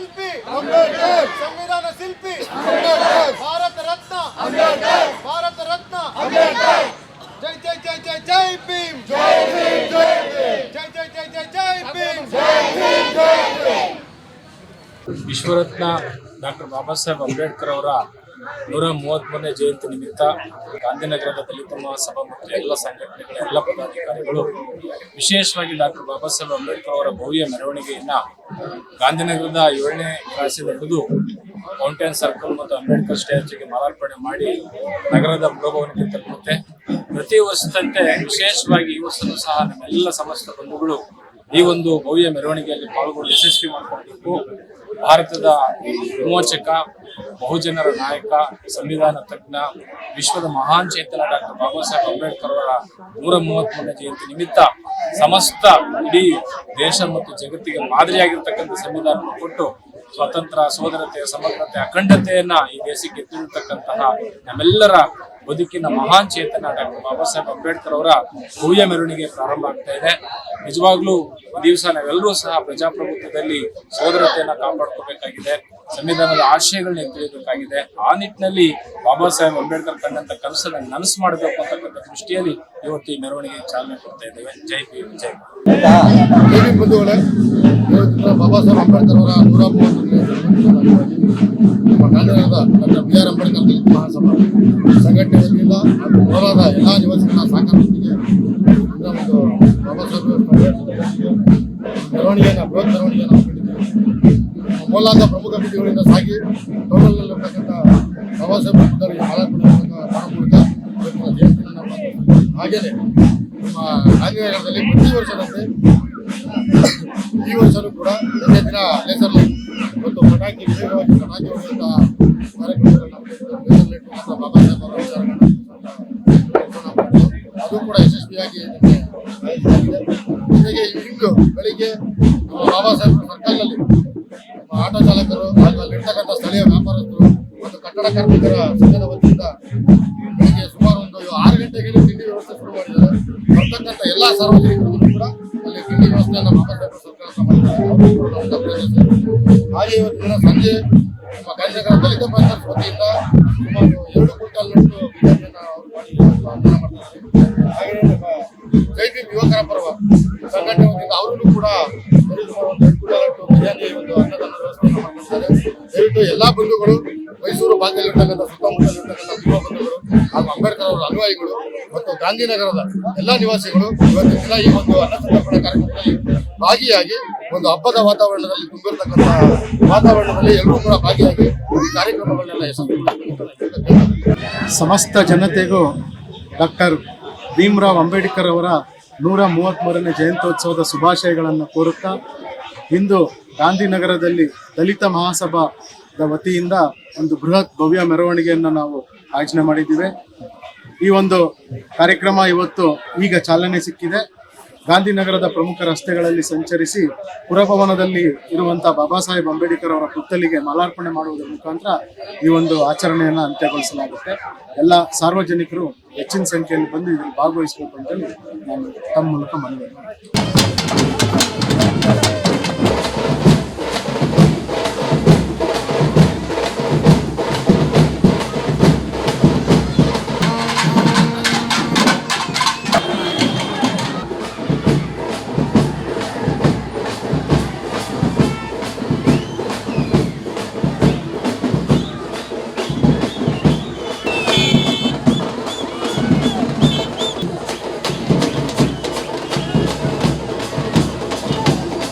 ಶಿಲ್ಪಿ ಸಂವಿಧಾನ ಶಿಲ್ಪಿ ಭಾರತ ರತ್ನ ಭಾರತ ರತ್ನ ಜೈ ಜೈ ಜೈ ಜೈ ಜೈ ಭೀಮ್, ಜೈ ಜೈ ಜೈ ಜೈ ಜೈ ಜೈ ಭೀಮ್. ವಿಶ್ವರತ್ನ ಡಾಕ್ಟರ್ ಬಾಬಾ ಸಾಹೇಬ್ ಅಂಬೇಡ್ಕರ್ ಅವರ ನೂರ ಮೂವತ್ಮೂರನೇ ಜಯಂತಿ ನಿಮಿತ್ತ ಗಾಂಧಿನಗರದ ದಲಿತ ಮಹಾಸಭಾ ಮತ್ತು ಎಲ್ಲ ಸಂಘಟನೆಗಳ ಎಲ್ಲ ಪದಾಧಿಕಾರಿಗಳು, ವಿಶೇಷವಾಗಿ ಡಾಕ್ಟರ್ ಬಾಬಾ ಸಾಹೇಬ್ ಅಂಬೇಡ್ಕರ್ ಅವರ ಭವ್ಯ ಮೆರವಣಿಗೆಯನ್ನ ಗಾಂಧಿನಗರದ ಏಳನೇ ಕ್ರಾಸಿಂದ ಹಿಡಿದು ಮೌಂಟೇನ್ ಸರ್ಕಲ್ ಮತ್ತು ಅಂಬೇಡ್ಕರ್ ಸ್ಟ್ಯಾಚ್ಯೂಗೆ ಮಾಲಾರ್ಪಣೆ ಮಾಡಿ ನಗರದ ಪುರಭವನಕ್ಕೆ ತಲುಪುತ್ತೆ. ಪ್ರತಿ ವರ್ಷದಂತೆ ವಿಶೇಷವಾಗಿ ಈ ವರ್ಷವೂ ಸಹ ನಮ್ಮೆಲ್ಲ ಸಮಸ್ತ ಬಂಧುಗಳು ಈ ಒಂದು ಭವ್ಯ ಮೆರವಣಿಗೆಯಲ್ಲಿ ಪಾಲ್ಗೊಂಡು ಯಶಸ್ವಿ ಮಾಡಿಕೊಂಡಿದ್ದು ಭಾರತದ ವಿಮೋಚಕ, ಬಹುಜನರ ನಾಯಕ, ಸಂವಿಧಾನ ತಜ್ಞ, ವಿಶ್ವದ ಮಹಾನ್ ಚೇತನ ಡಾಕ್ಟರ್ ಬಾಬಾ ಸಾಹೇಬ್ ಅಂಬೇಡ್ಕರ್ ಅವರ ನೂರ ಮೂವತ್ಮೂರನೇ ಜಯಂತಿ ನಿಮಿತ್ತ ಸಮಸ್ತ ಇಡೀ ದೇಶ ಮತ್ತು ಜಗತ್ತಿಗೆ ಮಾದರಿಯಾಗಿರ್ತಕ್ಕಂಥ ಸಂವಿಧಾನವನ್ನು ಕೊಟ್ಟು ಸ್ವಾತಂತ್ರ್ಯ ಸೋದರತೆ ಸಮಗ್ರತೆ ಅಖಂಡತೆಯನ್ನ ಈ ದೇಶಕ್ಕೆ ಎತ್ತಿರ್ತಕ್ಕಂತಹ ನಮ್ಮೆಲ್ಲರ ಬದುಕಿನ ಮಹಾನ್ ಚೇತನ ಡಾಕ್ಟರ್ ಬಾಬಾ ಸಾಹೇಬ್ ಅಂಬೇಡ್ಕರ್ ಅವರ ಭವ್ಯ ಮೆರವಣಿಗೆ ಪ್ರಾರಂಭ ಆಗ್ತಾ ಇದೆ. ನಿಜವಾಗ್ಲೂ ಈ ದಿವಸ ನಾವೆಲ್ಲರೂ ಸಹ ಪ್ರಜಾಪ್ರಭುತ್ವದಲ್ಲಿ ಸೋದರತೆಯನ್ನ ಕಾಪಾಡ್ಕೋಬೇಕಾಗಿದೆ. ಸಂವಿಧಾನದ ಆಶಯಗಳನ್ನ ತಿಳಿಯಬೇಕಾಗಿದೆ ಆ ನಿಟ್ಟಿನಲ್ಲಿ ಬಾಬಾ ಸಾಹೇಬ್ ಅಂಬೇಡ್ಕರ್ ಕಂಡಂತ ಕನಸನ್ನ ನನಸು ಮಾಡಬೇಕು ಅಂತಕ್ಕಂಥ ದೃಷ್ಟಿಯಲ್ಲಿ ಇವತ್ತು ಈ ಮೆರವಣಿಗೆ ಚಾಲನೆ ಕೊಡ್ತಾ ಇದ್ದೇವೆ. ಜೈ ಪಿ ಜೈ ಬಾಬಾ ಸಾಹೇಬ್ ಅಂಬೇಡ್ಕರ್ ಅವರ ನೂರ ಜನ್ಮದಿನದ ನಮ್ಮ ಬಿ ಆರ್ ಅಂಬೇಡ್ಕರ್ ದಲಿತ ಮಹಾಸಭಾ ಹಾಗೂ ಎಲ್ಲ ನಿವಾಸಿಗಳ ಸಹಕಾರದೊಂದಿಗೆ ಒಂದು ಬಾಬಾ ಅಂಬೇಡ್ಕರ್ ಮೆರವಣಿಗೆಯನ್ನು, ಬೃಹತ್ ಮೆರವಣಿಗೆಯನ್ನು ಹಮ್ಮಿಕೊಂಡಿದ್ದೇವೆ ಕೋಲಾರದ ಪ್ರಮುಖ ಬೀದಿಗಳಿಂದ ಸಾಗಿ ಟೋಟಲ್ನಲ್ಲಿರ್ತಕ್ಕಂಥ ಬಾಬಾ ಸಾಹೇಬ್ ಅಂಬೇಡ್ಕರ್ಗೆ ಮಾಲಾರ್ಪಣೆ ಮೂಲಕ ಜಯಂತಿಯನ್ನು. ಹಾಗೆಯೇ ನಮ್ಮ ಗಾಂಧಿನಗರದಲ್ಲಿ ಪ್ರತಿ ವರ್ಷದಂತೆ ಈ ವರ್ಷನೂ ಕೂಡ ನಿನ್ನೆ ದಿನ ಲೇಸರ್ ಮತ್ತು ಪಟಾಕಿ ವಿಶೇಷವಾಗಿ ಪಟಾಕಿ ಹೊಡೆಯುವಂಥ ಮತ್ತು ಬಾಬಾ ಸಾಹೇಬ್. ಅದು ಕೂಡ ಯಶಸ್ವಿಯಾಗಿ. ಜೊತೆಗೆ ಇಂದು ಬೆಳಿಗ್ಗೆ ನಮ್ಮ ಬಾಬಾ ಸಾಹೇಬ್ ಸರ್ಕಲ್ನಲ್ಲಿ ನಮ್ಮ ಆಟೋ ಚಾಲಕರು ಅಲ್ಲಿರ್ತಕ್ಕಂಥ ಸ್ಥಳೀಯ ವ್ಯಾಪಾರಸ್ಥರು ಮತ್ತು ಕಟ್ಟಡ ಕಾರ್ಮಿಕರ ಸಂಘದ ವತಿಯಿಂದ ಬೆಳಿಗ್ಗೆ ಸುಮಾರು ಒಂದು ಆರು ಗಂಟೆಗೆ ತಿಂಡಿ ವ್ಯವಸ್ಥೆ ಶುರು ಮಾಡಿದ್ದಾರೆ ಬರ್ತಕ್ಕಂಥ ಎಲ್ಲ ಸಾರ್ವಜನಿಕರಿಗೂ ಕೂಡ ಅಲ್ಲಿ ತಿಂಡಿ ವ್ಯವಸ್ಥೆಯನ್ನು ಬಾಬಾ ಹಾಗೆ ಇವತ್ತು ಸಂಜೆ ನಮ್ಮ ಗಾಂಧಿನಗರ ದಲಿತ ವತಿಯಿಂದ ಸುಮಾರು ಎರಡು ಕ್ವಿಂಟಲ್ ನಟ್ಟು ಬಿರಿಯಾನಿಯನ್ನು ಅವರು ಮಾಡಿ ಅನ್ನ ಮಾಡ್ತಾರೆ ಹಾಗೆ ನಮ್ಮ ಜೈ ಯುವಕರ ಪರ್ವ ಸಂಘಟನೆ ವತಿಯಿಂದ ಅವರನ್ನು ಕೂಡ ಸುಮಾರು ಒಂದು ಎರಡು ಬಿರಿಯಾನಿ ಒಂದು ಅನ್ನದಾನ ವ್ಯವಸ್ಥೆಯನ್ನು ಮಾಡ್ತಿದ್ದಾರೆ ದಯವಿಟ್ಟು ಎಲ್ಲಾ ಬಂಧುಗಳು ಮೈಸೂರು ಭಾಗದಲ್ಲಿರ್ತಕ್ಕಂಥ ಸುತ್ತಮುತ್ತಲಿರ್ತಕ್ಕಂಥ ಅನುಯಾಯಿಗಳು ಮತ್ತು ಗಾಂಧಿನಗರದ ಎಲ್ಲ ನಿವಾಸಿಗಳು ಇವತ್ತು ದಿನ ಈ ಒಂದು ಅನ್ನಸಂತರ್ಪಣೆ ಕಾರ್ಯಕ್ರಮದಲ್ಲಿ ಭಾಗಿಯಾಗಿ ಒಂದು ಹಬ್ಬದ ವಾತಾವರಣದಲ್ಲಿ ತುಂಬಿರ್ತಕ್ಕಂಥ ವಾತಾವರಣದಲ್ಲಿ ಎಲ್ಲರೂ ಕೂಡ ಭಾಗಿಯಾಗಿ ಈ ಕಾರ್ಯಕ್ರಮಗಳನ್ನೆಲ್ಲ ಯಶಸ್ವಿ ಸಮಸ್ತ ಜನತೆಗೂ ಡಾಕ್ಟರ್ ಭೀಮರಾವ್ ಅಂಬೇಡ್ಕರ್ ಅವರ ನೂರ ಮೂವತ್ತ್ಮೂರನೇ ಜಯಂತ್ಯೋತ್ಸವದ ಶುಭಾಶಯಗಳನ್ನು ಕೋರುತ್ತಾ ಇಂದು ಗಾಂಧಿನಗರದಲ್ಲಿ ದಲಿತ ಮಹಾಸಭಾದ ವತಿಯಿಂದ ಒಂದು ಬೃಹತ್ ಭವ್ಯ ಮೆರವಣಿಗೆಯನ್ನು ನಾವು ಆಯೋಜನೆ ಮಾಡಿದ್ದೀವಿ. ಈ ಒಂದು ಕಾರ್ಯಕ್ರಮ ಇವತ್ತು ಈಗ ಚಾಲನೆ ಸಿಕ್ಕಿದೆ ಗಾಂಧಿನಗರದ ಪ್ರಮುಖ ರಸ್ತೆಗಳಲ್ಲಿ ಸಂಚರಿಸಿ ಪುರಭವನದಲ್ಲಿ ಇರುವಂತಹ ಬಾಬಾ ಸಾಹೇಬ್ ಅಂಬೇಡ್ಕರ್ ಅವರ ಪುತ್ತಲಿಗೆ ಮಾಲಾರ್ಪಣೆ ಮಾಡುವುದರ ಮುಖಾಂತರ ಈ ಒಂದು ಆಚರಣೆಯನ್ನು ಅಂತ್ಯಗೊಳಿಸಲಾಗುತ್ತೆ ಎಲ್ಲ ಸಾರ್ವಜನಿಕರು ಹೆಚ್ಚಿನ ಸಂಖ್ಯೆಯಲ್ಲಿ ಬಂದು ಇದರಲ್ಲಿ ಭಾಗವಹಿಸಬೇಕು ಅಂತೇಳಿ ನಾನು ತಮ್ಮ ಮೂಲಕ ಮನವಿ.